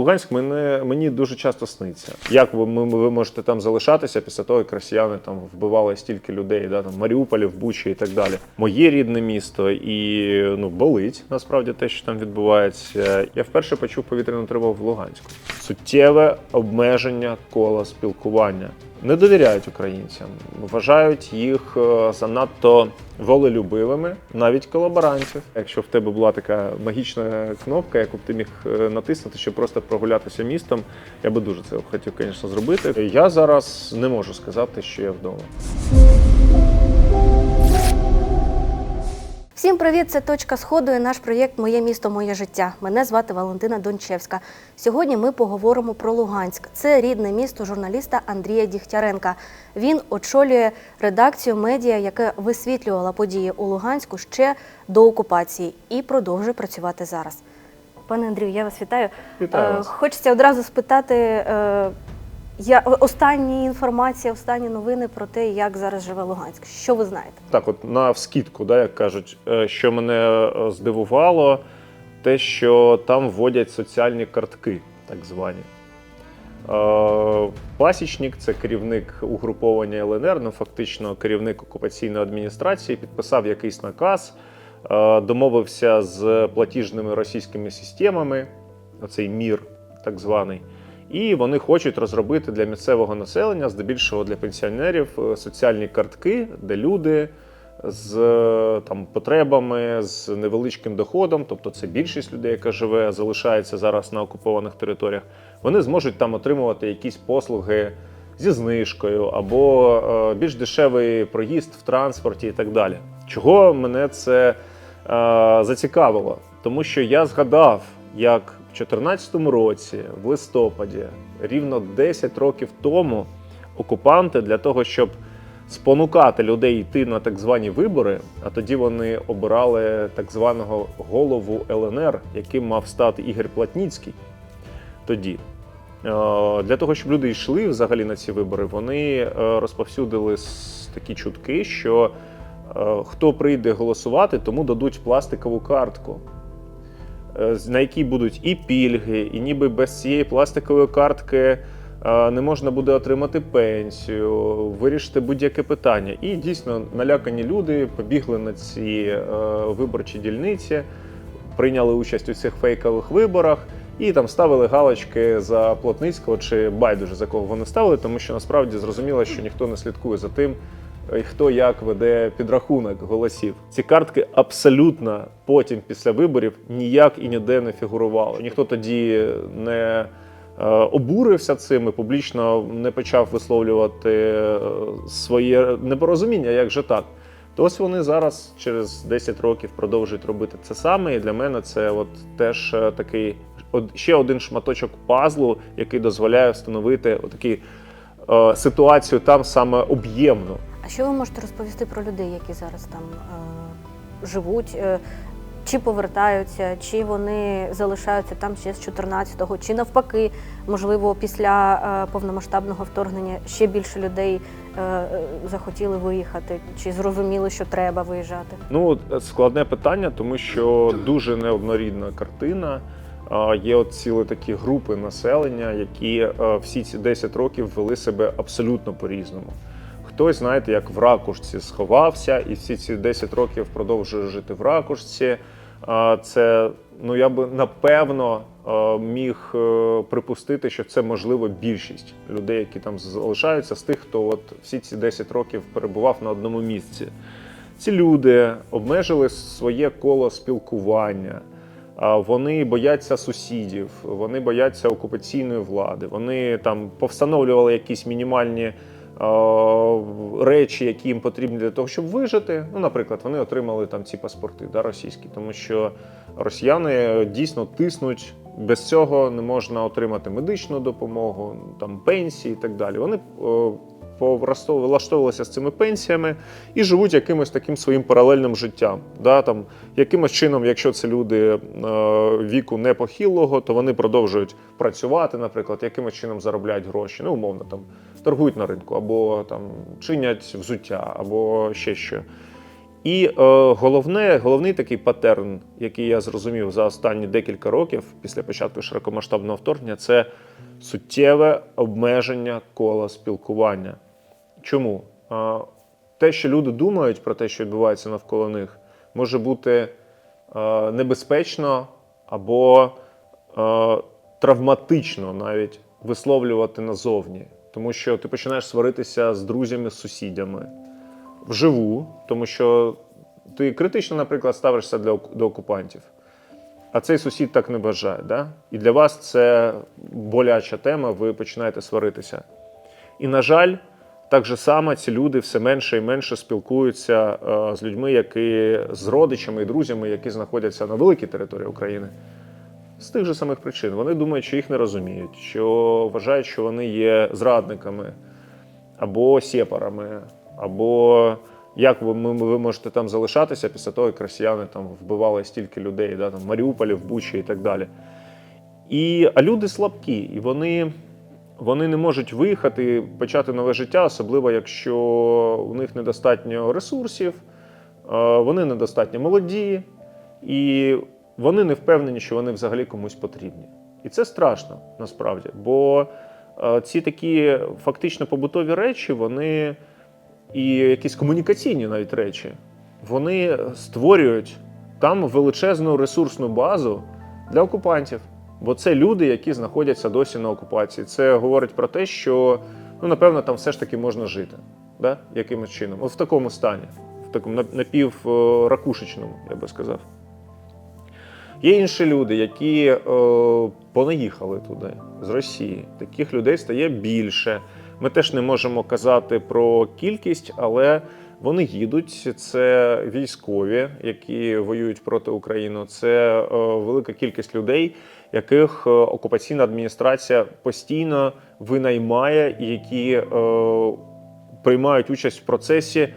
Луганськ мене, мені дуже часто сниться. Як ви, ми- ви можете там залишатися після того, як росіяни там вбивали стільки людей, да, там, Маріуполі, в Бучі і так далі. Моє рідне місто і ну, болить насправді те, що там відбувається. Я вперше почув повітряну тривогу в Луганську. Суттєве обмеження кола спілкування. Не довіряють українцям, вважають їх е, занадто волелюбивими, навіть колаборантів. Якщо в тебе була така магічна кнопка, яку б ти міг е, натиснути, щоб просто прогулятися містом, я би дуже це хотів, звісно, зробити. Я зараз не можу сказати, що я вдома. Всім привіт! Це точка сходу і наш проєкт Моє місто, моє життя. Мене звати Валентина Дончевська. Сьогодні ми поговоримо про Луганськ. Це рідне місто журналіста Андрія Дігтяренка. Він очолює редакцію медіа, яка висвітлювала події у Луганську ще до окупації і продовжує працювати зараз. Пане Андрію, я вас вітаю. Вітаю Е, вас. Хочеться одразу спитати. Е, Я останні інформація, останні новини про те, як зараз живе Луганськ. Що ви знаєте? Так, от на вскидку, да, як кажуть, е, що мене е, здивувало, те, що там вводять соціальні картки, так звані. Е, Пасічник, це керівник угруповання ЛНР, ну фактично керівник окупаційної адміністрації, підписав якийсь наказ, е, домовився з платіжними російськими системами, оцей мір, так званий. І вони хочуть розробити для місцевого населення, здебільшого для пенсіонерів, е, соціальні картки, де люди з е, там потребами, з невеличким доходом, тобто це більшість людей, яка живе, залишається зараз на окупованих територіях. Вони зможуть там отримувати якісь послуги зі знижкою або е, більш дешевий проїзд в транспорті і так далі. Чого мене це е, зацікавило? Тому що я згадав, як в 2014 році, в листопаді, рівно 10 років тому, окупанти для того, щоб спонукати людей йти на так звані вибори, а тоді вони обирали так званого голову ЛНР, яким мав стати Ігор Платніцький. Тоді. Е, Для того, щоб люди йшли взагалі на ці вибори, вони е, розповсюдили такі чутки, що е, хто прийде голосувати, тому дадуть пластикову картку, на якій будуть і пільги, і ніби без цієї пластикової картки е, не можна буде отримати пенсію, вирішити будь-яке питання. І дійсно налякані люди побігли на ці е, виборчі дільниці, прийняли участь у цих фейкових виборах. І там ставили галочки за Плотницького чи байдуже за кого вони ставили, тому що насправді зрозуміло, що ніхто не слідкує за тим, е, хто як веде підрахунок голосів. Ці картки абсолютно потім, після виборів, ніяк і ніде не фігурували. Ніхто тоді не е, обурився цим і публічно не почав висловлювати е, своє непорозуміння, як же так. То ось вони зараз через 10 років продовжують робити це саме. І для мене це от теж е, такий ще один шматочок пазлу, який дозволяє встановити такі е, ситуацію там саме об'ємно. Що ви можете розповісти про людей, які зараз там е, живуть? Е, чи повертаються, чи вони залишаються там ще з 14-го, чи навпаки, можливо, після е, повномасштабного вторгнення ще більше людей е, е, захотіли виїхати, чи зрозуміли, що треба виїжджати? Ну, складне питання, тому що дуже неоднорідна картина. Є от цілі такі групи населення, які е, всі ці 10 років вели себе абсолютно по-різному. Хтось, знаєте, як в ракушці сховався, і всі ці 10 років продовжує жити в ракушці. Це, ну я би напевно міг е, припустити, що це можливо більшість людей, які там залишаються, з тих, хто от всі ці 10 років перебував на одному місці. Ці люди обмежили своє коло спілкування. Вони бояться сусідів, вони бояться окупаційної влади. Вони там повстановлювали якісь мінімальні речі, які їм потрібні для того, щоб вижити. Ну, наприклад, вони отримали там ці паспорти да, російські, тому що росіяни дійсно тиснуть. Без цього не можна отримати медичну допомогу, там пенсії і так далі. Вони е, влаштовувалися з цими пенсіями і живуть якимось таким своїм паралельним життям. Да, там, якимось чином, якщо це люди е, віку непохилого, то вони продовжують працювати, наприклад, якимось чином заробляють гроші. Ну, умовно, там торгують на ринку, або там чинять взуття, або ще що. І е, головне, головний такий паттерн, який я зрозумів за останні декілька років після початку широкомасштабного вторгнення, це суттєве обмеження кола спілкування. Чому? Е, те, що люди думають про те, що відбувається навколо них, може бути е, небезпечно або е, травматично навіть висловлювати назовні. Тому що ти починаєш сваритися з друзями, з сусідями вживу, тому що ти критично, наприклад, ставишся для, до окупантів. А цей сусід так не бажає. Да? І для вас це боляча тема, ви починаєте сваритися. І, на жаль, так же само ці люди все менше і менше спілкуються е, з людьми, які з родичами і друзями, які знаходяться на великій території України. З тих же самих причин. Вони думають, що їх не розуміють, що вважають, що вони є зрадниками або сепарами, або як ви, ви можете там залишатися після того, як росіяни там вбивали стільки людей, да, там, в Маріуполі, в Бучі і так далі. І, а люди слабкі, і вони, вони не можуть виїхати, почати нове життя, особливо якщо у них недостатньо ресурсів, е, вони недостатньо молоді, і вони не впевнені, що вони взагалі комусь потрібні. І це страшно насправді, бо е, ці такі фактично побутові речі, вони і якісь комунікаційні навіть речі, вони створюють там величезну ресурсну базу для окупантів. Бо це люди, які знаходяться досі на окупації. Це говорить про те, що ну, напевно там все ж таки можна жити. Да? Якимось чином. От в такому стані, в такому напівракушечному, я би сказав. Є інші люди, які е, понаїхали туди з Росії. Таких людей стає більше. Ми теж не можемо казати про кількість, але вони їдуть. Це військові, які воюють проти України. Це е, велика кількість людей, яких е, окупаційна адміністрація постійно винаймає, і які е, приймають участь в процесі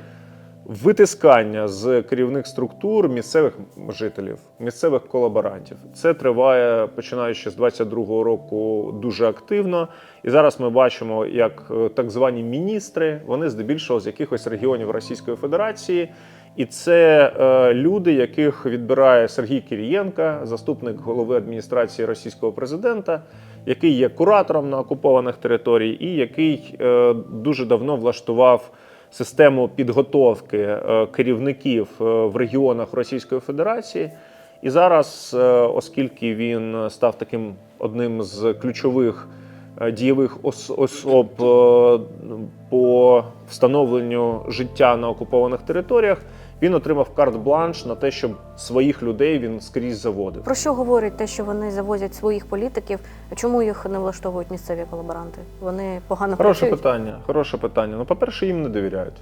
витискання з керівних структур місцевих жителів, місцевих колаборантів. Це триває починаючи з 22-го року дуже активно. І зараз ми бачимо, як е, так звані міністри, вони здебільшого з якихось регіонів Російської Федерації. І це е, люди, яких відбирає Сергій Кірієнка, заступник голови адміністрації російського президента, який є куратором на окупованих територіях, і який е, дуже давно влаштував систему підготовки е, керівників е, в регіонах Російської Федерації. І зараз, е, оскільки він став таким одним з ключових дієвих ос- особ по встановленню життя на окупованих територіях, він отримав карт-бланш на те, щоб своїх людей він скрізь заводив. Про що говорить те, що вони завозять своїх політиків? Чому їх не влаштовують місцеві колаборанти? Вони погано Хороше працюють? питання. Хороше питання. Ну, по-перше, їм не довіряють.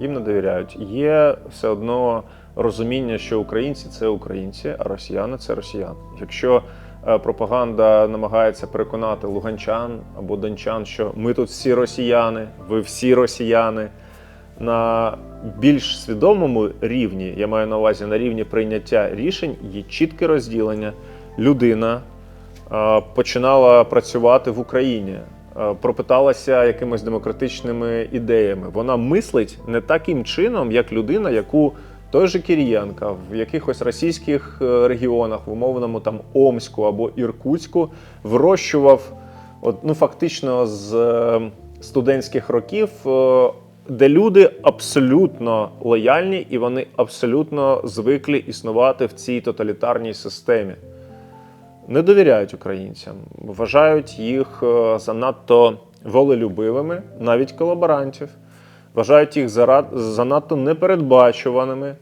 Їм не довіряють. Є все одно розуміння, що українці це українці, а росіяни це росіяни. Якщо е, пропаганда намагається переконати луганчан або дончан, що ми тут всі росіяни, ви всі росіяни. На більш свідомому рівні, я маю на увазі на рівні прийняття рішень, є чітке розділення. Людина е, починала працювати в Україні, е, пропиталася якимись демократичними ідеями. Вона мислить не таким чином, як людина, яку той же Кірієнка в якихось російських е, регіонах, в умовному там Омську або Іркутську, вирощував от, ну, фактично з студентських років. Е, Де люди абсолютно лояльні і вони абсолютно звикли існувати в цій тоталітарній системі не довіряють українцям, вважають їх е, занадто волелюбивими, навіть колаборантів, вважають їх занадто непередбачуваними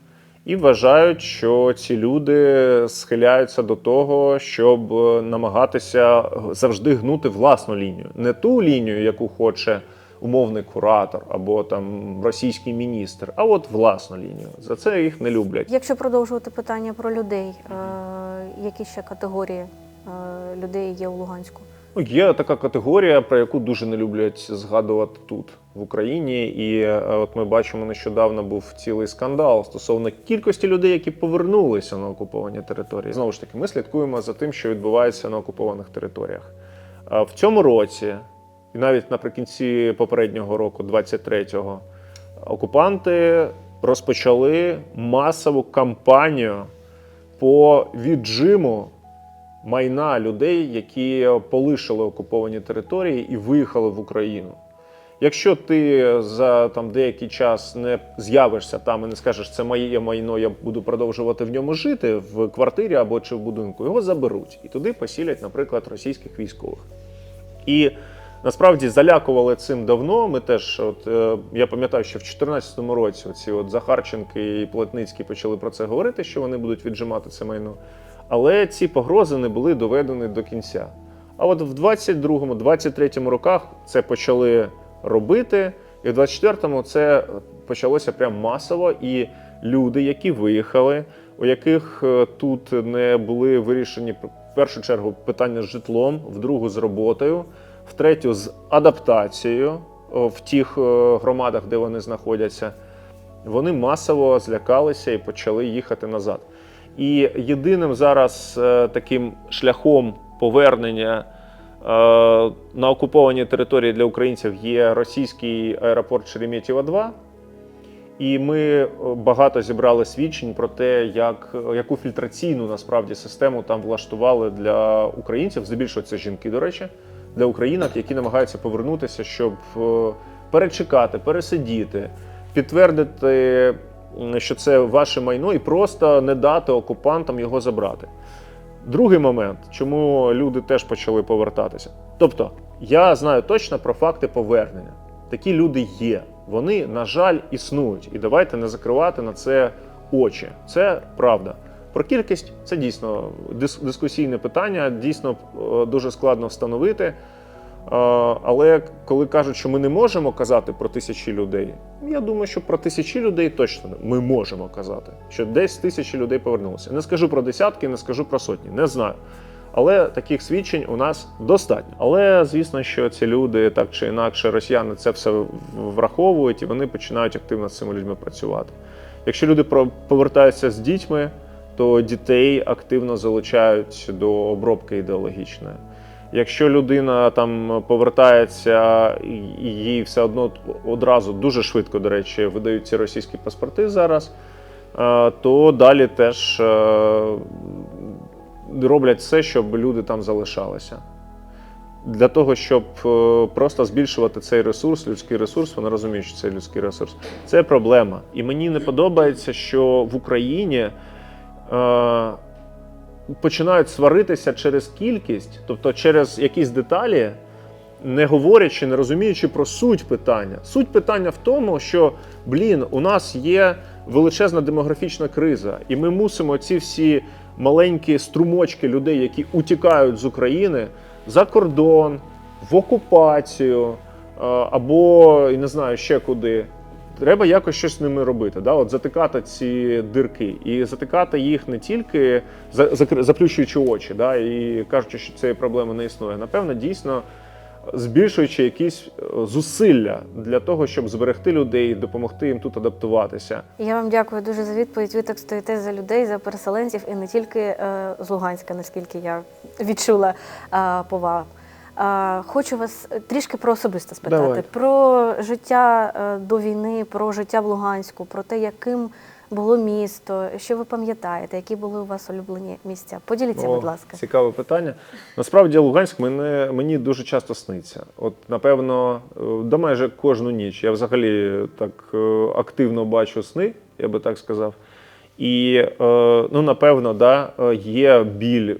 і вважають, що ці люди схиляються до того, щоб е, намагатися завжди гнути власну лінію, не ту лінію, яку хоче. Умовний куратор або там російський міністр, а от власну лінію. За це їх не люблять. Якщо продовжувати питання про людей, е, які ще категорії е, людей є у Луганську? Ну, Є така категорія, про яку дуже не люблять згадувати тут, в Україні. І е, от ми бачимо, нещодавно був цілий скандал стосовно кількості людей, які повернулися на окуповані території. Знову ж таки, ми слідкуємо за тим, що відбувається на окупованих територіях. В цьому році, навіть наприкінці попереднього року, 23-го, окупанти розпочали масову кампанію по віджиму майна людей, які полишили окуповані території і виїхали в Україну. Якщо ти за там деякий час не з'явишся там і не скажеш, це моє майно, я буду продовжувати в ньому жити в квартирі або чи в будинку, його заберуть і туди посілять, наприклад, російських військових. І насправді залякували цим давно. Ми теж, от е, я пам'ятаю, що в 2014 році оці от Захарченки і Плотницький почали про це говорити, що вони будуть віджимати це майно. Але ці погрози не були доведені до кінця. А от в 22-му, 23-му роках це почали робити, і в 24-му це почалося прям масово. І люди, які виїхали, у яких е, тут не були вирішені в першу чергу питання з житлом, в другу з роботою, в третю з адаптацією в тих громадах, де вони знаходяться, вони масово злякалися і почали їхати назад. І єдиним зараз е, таким шляхом повернення е, на окуповані території для українців є російський аеропорт Шереметьєво 2. І ми е, багато зібрали свідчень про те, як, яку фільтраційну насправді систему там влаштували для українців. Здебільшого це жінки, до речі, для українок, які намагаються повернутися, щоб е, перечекати, пересидіти, підтвердити, що це ваше майно, і просто не дати окупантам його забрати. Другий момент, чому люди теж почали повертатися. Тобто, я знаю точно про факти повернення. Такі люди є. Вони, на жаль, існують. І давайте не закривати на це очі. Це правда. Про кількість це дійсно дискусійне питання, дійсно е, дуже складно встановити. Е, Але коли кажуть, що ми не можемо казати про тисячі людей, я думаю, що про тисячі людей точно ми можемо казати, що десь тисячі людей повернулися. Не скажу про десятки, не скажу про сотні, не знаю. Але таких свідчень у нас достатньо. Але звісно, що ці люди так чи інакше, росіяни це все враховують і вони починають активно з цими людьми працювати. Якщо люди повертаються з дітьми, то дітей активно залучають до обробки ідеологічної. Якщо людина там повертається і їй все одно одразу дуже швидко, до речі, видають ці російські паспорти зараз, е, то далі теж е, роблять все, щоб люди там залишалися. Для того, щоб е, просто збільшувати цей ресурс, людський ресурс, вони розуміють, що це людський ресурс. Це проблема. І мені не подобається, що в Україні починають сваритися через кількість, тобто через якісь деталі, не говорячи, не розуміючи про суть питання. Суть питання в тому, що блін, у нас є величезна демографічна криза, і ми мусимо ці всі маленькі струмочки людей, які утікають з України за кордон, в окупацію е, або не знаю ще куди. Треба якось щось з ними робити. Да? От затикати ці дирки і затикати їх не тільки заплющуючи очі, да? і кажучи, що цієї проблеми не існує. Напевно, дійсно збільшуючи якісь е, зусилля для того, щоб зберегти людей, допомогти їм тут адаптуватися. Я вам дякую дуже за відповідь. Ви так стоїте за людей, за переселенців і не тільки е, з Луганська, наскільки я відчула е, по вам. Е, Хочу вас трішки про особисте спитати Давай. про життя е, до війни, про життя в Луганську, про те, яким було місто, що ви пам'ятаєте, які були у вас улюблені місця. Поділіться, О, будь ласка. Цікаве питання. Насправді Луганськ мене, мені дуже часто сниться. От, напевно, е, да майже кожну ніч. Я взагалі так е, активно бачу сни, я би так сказав. І, е, ну, напевно, да, е, є біль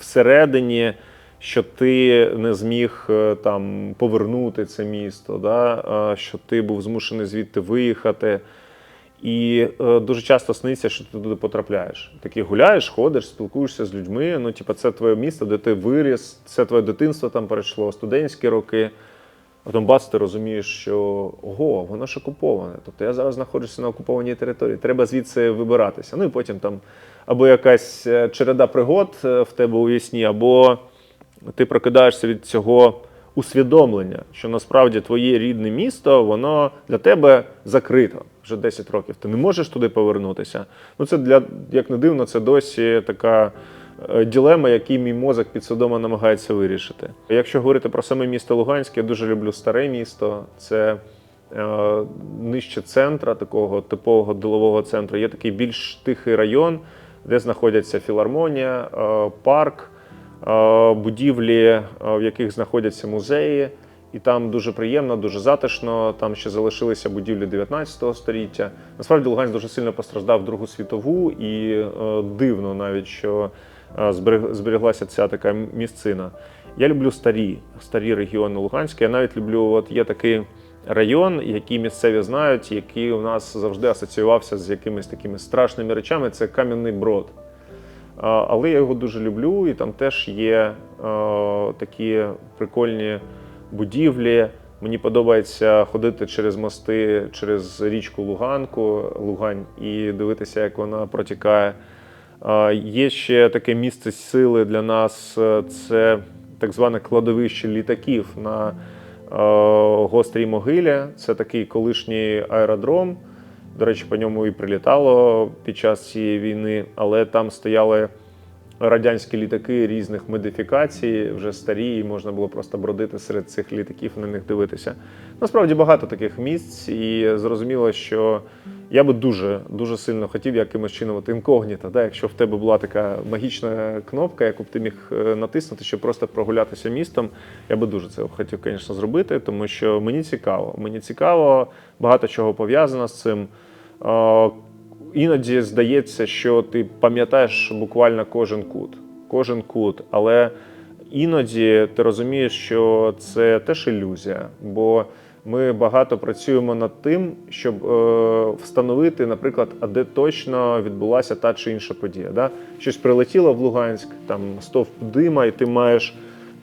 всередині, що ти не зміг е, там повернути це місто, да, що ти був змушений звідти виїхати. І е, дуже часто сниться, що ти туди потрапляєш. Такий гуляєш, ходиш, спілкуєшся з людьми. Ну, типу, це твоє місто, де ти виріс, це твоє дитинство там пройшло, студентські роки. А бац, ти розумієш, що ого, воно ж окуповане. Тобто я зараз знаходжуся на окупованій території, треба звідси вибиратися. Ну і потім там або якась е, череда пригод в тебе у вісні, або ти прокидаєшся від цього усвідомлення, що насправді твоє рідне місто, воно для тебе закрито вже 10 років. Ти не можеш туди повернутися. Ну це для як не дивно, це досі така е, ділема, який мій мозок підсвідомо намагається вирішити. Якщо говорити про саме місто Луганськ, я дуже люблю старе місто. Це е, нижче центра, такого типового ділового центру, є такий більш тихий район, де знаходяться філармонія, е, парк, будівлі, е, в яких знаходяться музеї. І там дуже приємно, дуже затишно. Там ще залишилися будівлі 19 століття. Насправді Луганськ дуже сильно постраждав Другу світову, і е, дивно навіть, що е, зберег- збереглася ця така місцина. Я люблю старі, старі регіони Луганська. Я навіть люблю, от є такий район, який місцеві знають, який у нас завжди асоціювався з якимись такими страшними речами. Це Кам'яний Брод. Але я його дуже люблю, і там теж є е, такі прикольні будівлі. Мені подобається ходити через мости, через річку Луганку, Лугань, і дивитися, як вона протікає. Є ще таке місце сили для нас е, це так зване кладовище літаків на е, гострій могилі. Це такий колишній аеродром. До речі, по ньому і прилітало під час цієї війни, але там стояли радянські літаки різних модифікацій, вже старі, і можна було просто бродити серед цих літаків, на них дивитися. Насправді багато таких місць, і зрозуміло, що я би дуже дуже сильно хотів якимось чином от інкогніто, да, якщо в тебе була така магічна кнопка, яку б ти міг е, натиснути, щоб просто прогулятися містом. Я би дуже це хотів, звісно, зробити, тому що мені цікаво. Мені цікаво, багато чого пов'язано з цим. Іноді здається, що ти пам'ятаєш буквально кожен кут, кожен кут, але іноді ти розумієш, що це теж ілюзія, бо ми багато працюємо над тим, щоб е, встановити, наприклад, а де точно відбулася та чи інша подія. Да? Щось прилетіло в Луганськ, там стовп дима, і ти маєш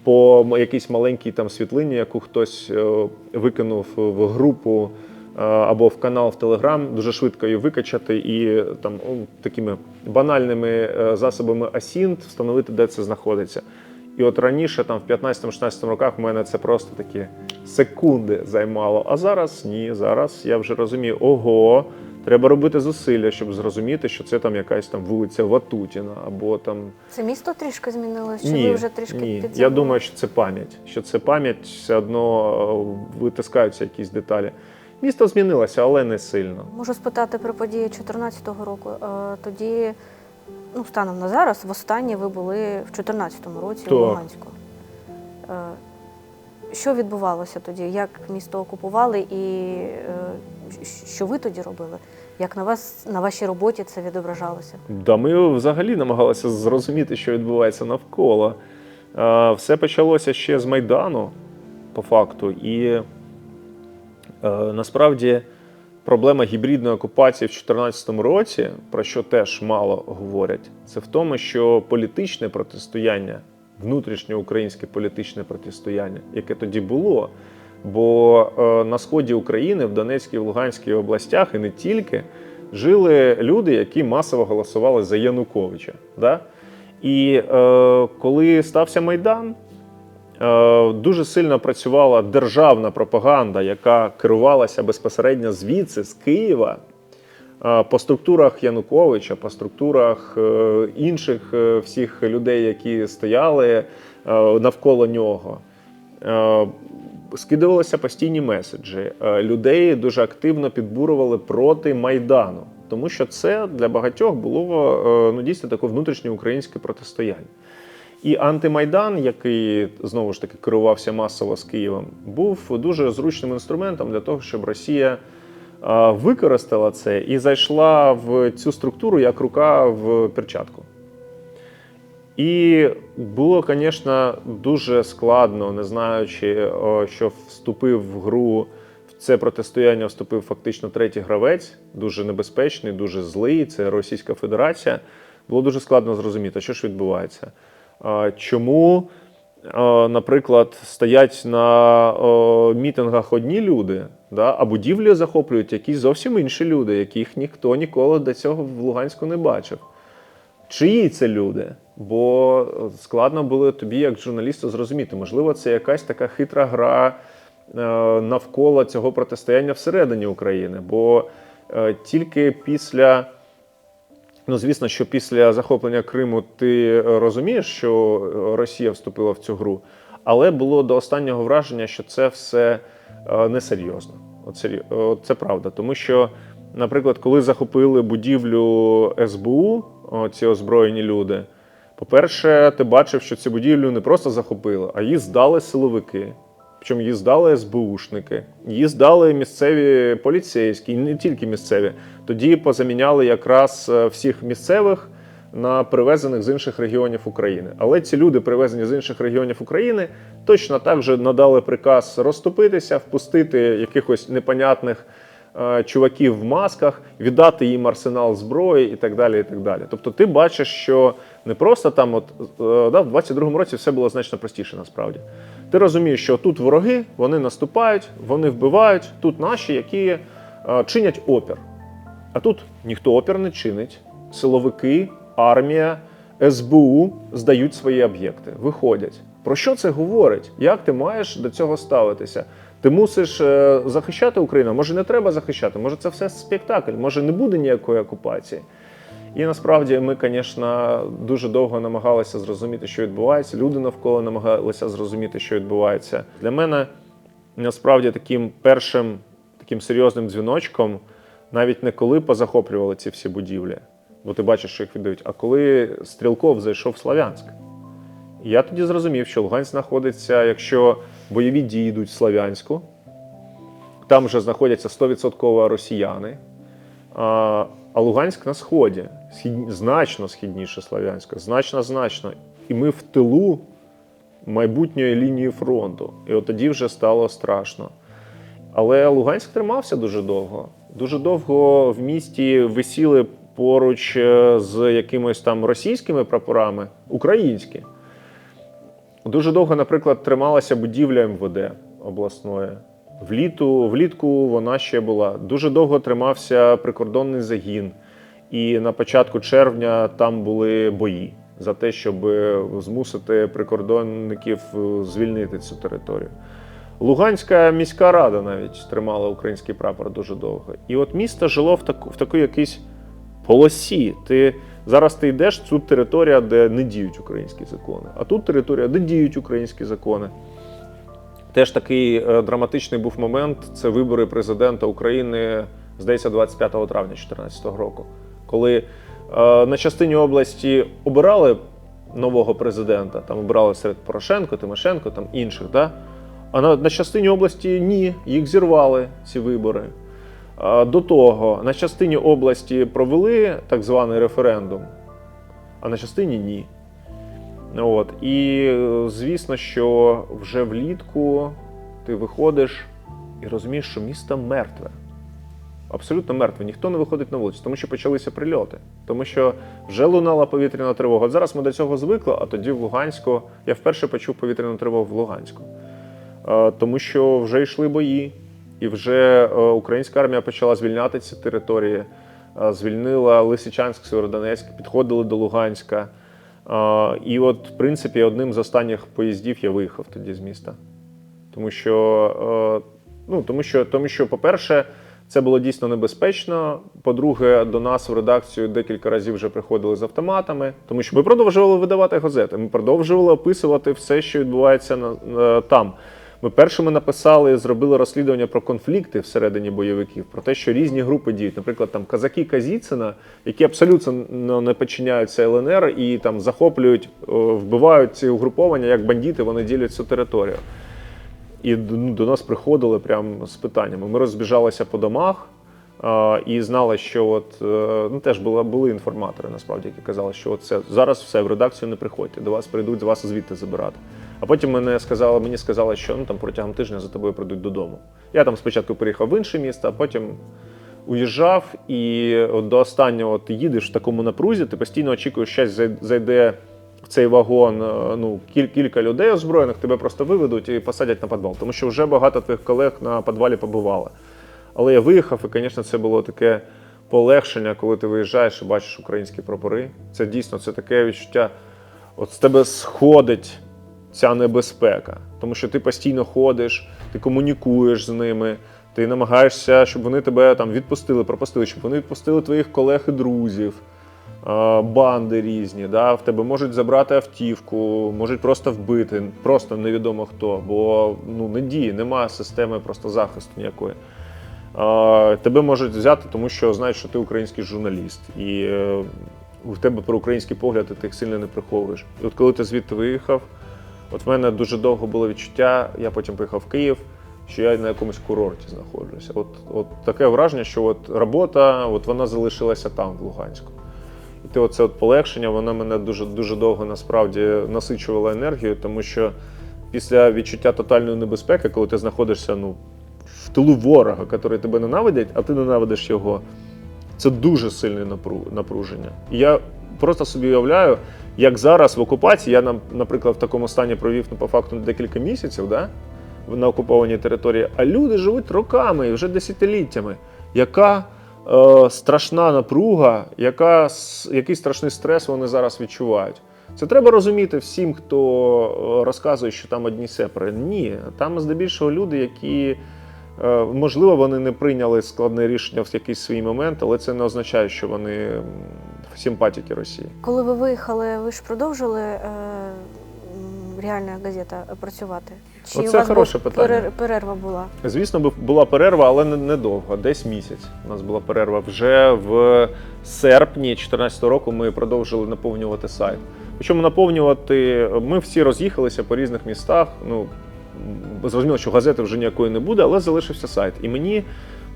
по якійсь маленькій там світлині, яку хтось е, викинув в групу або в канал в Телеграм, дуже швидко її викачати і е, там такими банальними е, засобами Асінт встановити, де це знаходиться. І от раніше, там в 15-16 роках, в мене це просто такі секунди займало. А зараз ні. Зараз я вже розумію, ого, треба робити зусилля, щоб зрозуміти, що це там якась там вулиця Ватутіна, або там Це місто трішки змінилось? Чи ви вже трішки ні. під Я думаю, що це пам'ять. Що це пам'ять, все одно е, витискаються якісь деталі. Місто змінилося, але не сильно. Можу спитати про події 2014 року. Е, Тоді, ну, станом на зараз, востаннє ви були в 2014 році Так. у Луганську. Е, Що відбувалося тоді? Як місто окупували і е, що ви тоді робили? Як на вас на вашій роботі це відображалося? Да, ми взагалі намагалися зрозуміти, що відбувається навколо. Все почалося ще з Майдану, по факту. І насправді проблема гібридної окупації в 2014 році, про що теж мало говорять, це в тому, що політичне протистояння, внутрішньоукраїнське політичне протистояння, яке тоді було. Бо е, на сході України, в Донецькій і Луганській областях, і не тільки, жили люди, які масово голосували за Януковича. Да? І е, коли стався Майдан, е, дуже сильно працювала державна пропаганда, яка керувалася безпосередньо звідси, з Києва, е, по структурах Януковича, по структурах е, інших е, всіх людей, які стояли е, навколо нього. Е, Скидувалися постійні меседжі. Е, Людей дуже активно підбурювали проти Майдану, тому що це для багатьох було е, ну, дійсно таке внутрішнє українське протистояння. І антимайдан, який знову ж таки керувався масово з Києвом, був дуже зручним інструментом для того, щоб Росія використала це і зайшла в цю структуру як рука в перчатку. І було, звісно, дуже складно, не знаючи, що вступив в гру в це протистояння, вступив фактично третій гравець, дуже небезпечний, дуже злий. Це Російська Федерація. Було дуже складно зрозуміти, що ж відбувається. Чому, наприклад, стоять на мітингах одні люди, да, а будівлі захоплюють якісь зовсім інші люди, яких ніхто ніколи до цього в Луганську не бачив. Чиї це люди? Бо складно було тобі, як журналісту, зрозуміти. Можливо, це якась така хитра гра е, навколо цього протистояння всередині України. Бо е, тільки після, ну звісно, що після захоплення Криму ти е, розумієш, що Росія вступила в цю гру, але було до останнього враження, що це все е, несерйозно. Це правда. Тому що, наприклад, коли захопили будівлю СБУ, ці озброєні люди, по-перше, ти бачив, що цю будівлю не просто захопили, а її здали силовики. Причому її СБУшники, її здали місцеві поліцейські, і не тільки місцеві. Тоді позаміняли якраз е, всіх місцевих на привезених з інших регіонів України. Але ці люди, привезені з інших регіонів України, точно так же надали приказ розступитися, впустити якихось непонятних е, чуваків в масках, віддати їм арсенал зброї і так далі. І так далі. Тобто, ти бачиш, що не просто там, от е, да, в 22-му році все було значно простіше насправді. Ти розумієш, що тут вороги, вони наступають, вони вбивають, тут наші, які е, чинять опір. А тут ніхто опір не чинить. Силовики, армія, СБУ здають свої об'єкти, виходять. Про що це говорить? Як ти маєш до цього ставитися? Ти мусиш е, захищати Україну? Може, не треба захищати? Може, це все спектакль, може не буде ніякої окупації. І насправді ми, звісно, дуже довго намагалися зрозуміти, що відбувається. Люди навколо намагалися зрозуміти, що відбувається. Для мене насправді таким першим таким серйозним дзвіночком, навіть не коли позахоплювали ці всі будівлі, бо ти бачиш, що їх віддають, а коли Стрілков зайшов в Слов'янськ. І я тоді зрозумів, що Луганськ знаходиться, якщо бойові дії йдуть в Слов'янську, там вже знаходяться 100% росіяни. А, Луганськ на сході, значно східніше Слов'янська, значно значно. І ми в тилу майбутньої лінії фронту. І от тоді вже стало страшно. Але Луганськ тримався дуже довго. Дуже довго в місті висіли поруч е, з якимись там російськими прапорами українські. Дуже довго, наприклад, трималася будівля МВД обласної. Вліту, влітку вона ще була. Дуже довго тримався прикордонний загін. І на початку червня там були бої за те, щоб змусити прикордонників е, звільнити цю територію. Луганська міська рада навіть тримала український прапор дуже довго. І от місто жило в таку в такій якійсь полосі. Ти зараз ти йдеш цю територія, де не діють українські закони, а тут територія, де діють українські закони. Теж такий е, драматичний був момент це вибори президента України, здається, 25 травня 2014 року, коли е, на частині області обирали нового президента, там обирали серед Порошенко, Тимошенко, там інших, да? а на, на частині області ні, їх зірвали ці вибори. Е, До того на частині області провели так званий референдум, а на частині ні. От. І е, звісно, що вже влітку ти виходиш і розумієш, що місто мертве. Абсолютно мертве. Ніхто не виходить на вулицю, тому що почалися прильоти. Тому що вже лунала повітряна тривога. Зараз ми до цього звикли, а тоді в Луганську я вперше почув повітряну тривогу в Луганську. Е, Тому що вже йшли бої, і вже е, українська армія почала звільняти ці території. Звільнила Лисичанськ, Сєвєродонецьк, підходили до Луганська. І от, в принципі, одним з останніх поїздів я виїхав тоді з міста. Тому що, е, ну, тому що, тому що, по-перше, це було дійсно небезпечно. По-друге, до нас в редакцію декілька разів вже приходили з автоматами, тому що ми продовжували видавати газети. Ми продовжували описувати все, що відбувається на, на- там. Ми першими написали, зробили розслідування про конфлікти всередині бойовиків, про те, що різні групи діють. Наприклад, там казаки Казіцина, які абсолютно не підчиняються ЛНР і там захоплюють, вбивають ці угруповання як бандити, вони ділять цю територію. І ну, до нас приходили прямо з питаннями. Ми розбіжалися по домах і знали, що от е, ну теж були, були інформатори, насправді, які казали, що от це зараз все в редакцію не приходьте, до вас прийдуть з вас звідти забирати. А потім мене сказали, мені сказали, що ну там протягом тижня за тобою прийдуть додому. Я там спочатку переїхав в інше місто, а потім уїжджав, і от до останнього ти їдеш в такому напрузі, ти постійно очікуєш, що щось зайде в цей вагон е, ну, кіль- кілька людей озброєних, тебе просто виведуть і посадять на підвал. Тому що вже багато твоїх колег на підвалі побували. Але я виїхав, і, звісно, це було таке полегшення, коли ти виїжджаєш і бачиш українські прапори. Це дійсно це таке відчуття. От з тебе сходить ця небезпека, тому що ти постійно ходиш, ти комунікуєш з ними, ти намагаєшся, щоб вони тебе там відпустили, пропустили, щоб вони відпустили твоїх колег і друзів, банди різні. Да? В тебе можуть забрати автівку, можуть просто вбити, просто невідомо хто, бо ну, не діє, немає системи просто захисту ніякої. Тебе можуть взяти, тому що знають, що ти український журналіст, і е, у тебе про український погляд, ти їх сильно не приховуєш. І от коли ти звідти виїхав, от в мене дуже довго було відчуття, я потім поїхав в Київ, що я на якомусь курорті знаходжуся. От, от таке враження, що от робота, от вона залишилася там, в Луганську. І те оце от полегшення, воно мене дуже дуже довго насправді насичувало енергією, тому що після відчуття тотальної небезпеки, коли ти знаходишся ну, в тилу ворога, який тебе ненавидить, а ти ненавидиш його, це дуже сильне напруження. І я просто собі уявляю, як зараз в окупації, я, наприклад, в такому стані провів ну, по факту декілька місяців, да? на окупованій території, а люди живуть роками, вже десятиліттями. Яка е, страшна напруга, яка, який страшний стрес вони зараз відчувають. Це треба розуміти всім, хто е, розказує, що там одні сепари. Ні, там здебільшого люди, які, е, можливо, вони не прийняли складне рішення в якийсь свій момент, але це не означає, що вони симпатики Росії. Коли ви виїхали, ви ж продовжили е, реальна газета працювати? Чи Оце у вас хороше був питання. перер- перерва була? Звісно, бу- була перерва, але не- недовго, десь місяць. У нас була перерва. Вже в серпні 2014 року ми продовжили наповнювати сайт. Причому наповнювати ми всі роз'їхалися по різних містах. Ну м, зрозуміло, що газети вже ніякої не буде, але залишився сайт. І мені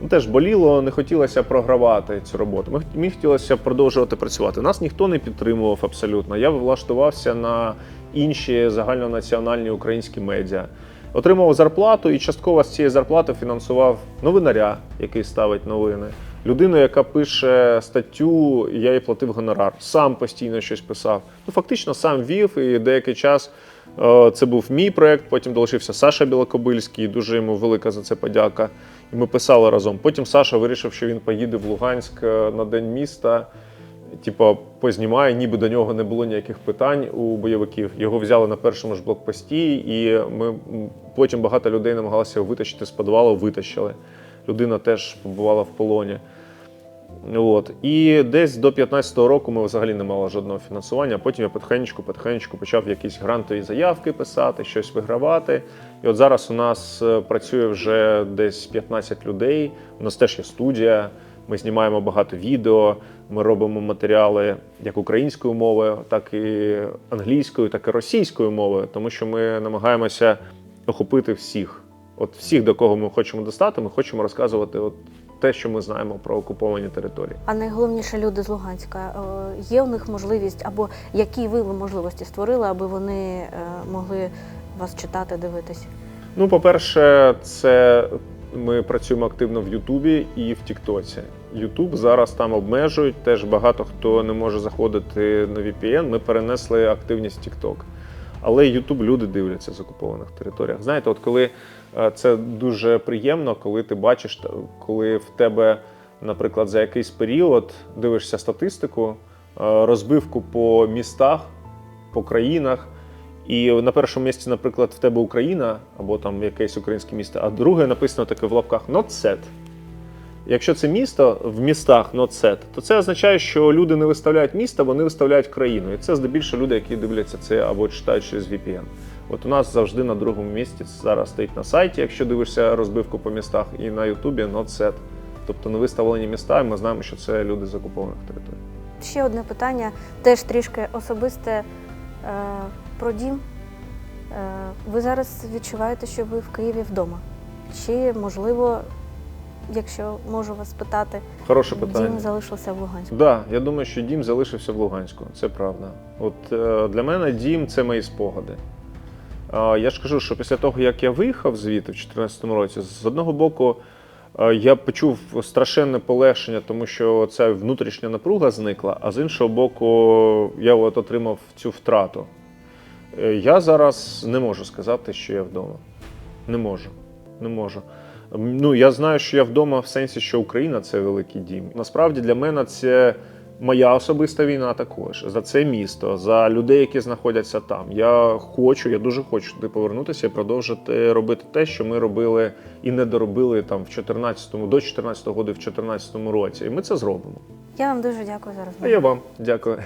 ну, теж боліло, не хотілося програвати цю роботу. Мені хотілося продовжувати працювати. Нас ніхто не підтримував абсолютно. Я влаштувався на інші загальнонаціональні українські медіа. Отримував зарплату і частково з цієї зарплати фінансував новинаря, який ставить новини. Людину, яка пише статтю, я їй платив гонорар. Сам постійно щось писав. Ну, фактично, сам вів, і деякий час е, це був мій проєкт. Потім долучився Саша Білокобильський. Дуже йому велика за це подяка. І ми писали разом. Потім Саша вирішив, що він поїде в Луганськ е, на день міста. Типа познімає, ніби до нього не було ніяких питань у бойовиків. Його взяли на першому ж блокпості, і ми потім багато людей намагалися його витащити з підвалу, витащили. Людина теж побувала в полоні. От. І десь до 15-го року ми взагалі не мали жодного фінансування. Потім я потихеньку, потихеньку почав якісь грантові заявки писати, щось вигравати. І от зараз у нас е, працює вже десь 15 людей. У нас теж є студія. Ми знімаємо багато відео, ми робимо матеріали як українською мовою, так і англійською, так і російською мовою, тому що ми намагаємося охопити всіх. От всіх, до кого ми хочемо достати, ми хочемо розказувати от те, що ми знаємо про окуповані території. А найголовніше люди з Луганська. е, Є у них можливість, або які ви можливості створили, аби вони е, могли вас читати, дивитись? Ну, по-перше, це ми працюємо активно в Ютубі і в Тіктоці. Ютуб зараз там обмежують. Теж багато хто не може заходити на VPN. Ми перенесли активність TikTok. Але Ютуб люди дивляться з окупованих територіях. Знаєте, от коли е, це дуже приємно, коли ти бачиш, коли в тебе, наприклад, за якийсь період дивишся статистику, е, розбивку по містах, по країнах. І на першому місці, наприклад, в тебе Україна або там якесь українське місто, а друге написано таке в лапках not set. Якщо це місто в містах not то це означає, що люди не виставляють місто, вони виставляють країну. І це здебільшого люди, які дивляться це або читають через VPN. От у нас завжди на другому місці зараз стоїть на сайті, якщо дивишся розбивку по містах, і на Ютубі not set. Тобто не виставлені міста, і ми знаємо, що це люди з окупованих територій. Ще одне питання, теж трішки особисте е, про дім. Е, ви зараз відчуваєте, що ви в Києві вдома? Чи можливо, якщо можу вас питати, Хороше питання. дім залишився в Луганську? Да, я думаю, що дім залишився в Луганську. Це правда. От е, для мене дім це мої спогади. Я ж кажу, що після того, як я виїхав звідти в 2014 році, з одного боку, е, я почув страшенне полегшення, тому що ця внутрішня напруга зникла, а з іншого боку, я от отримав цю втрату. Е, Я зараз не можу сказати, що я вдома. Не можу. Не можу. Ну, я знаю, що я вдома в сенсі, що Україна це великий дім. Насправді для мене це моя особиста війна також. За це місто, за людей, які знаходяться там. Я хочу, я дуже хочу туди повернутися і продовжити робити те, що ми робили і не доробили там в 14-му, до 14-го року, в 14-му році. І ми це зробимо. Я вам дуже дякую за розмову. А я вам дякую.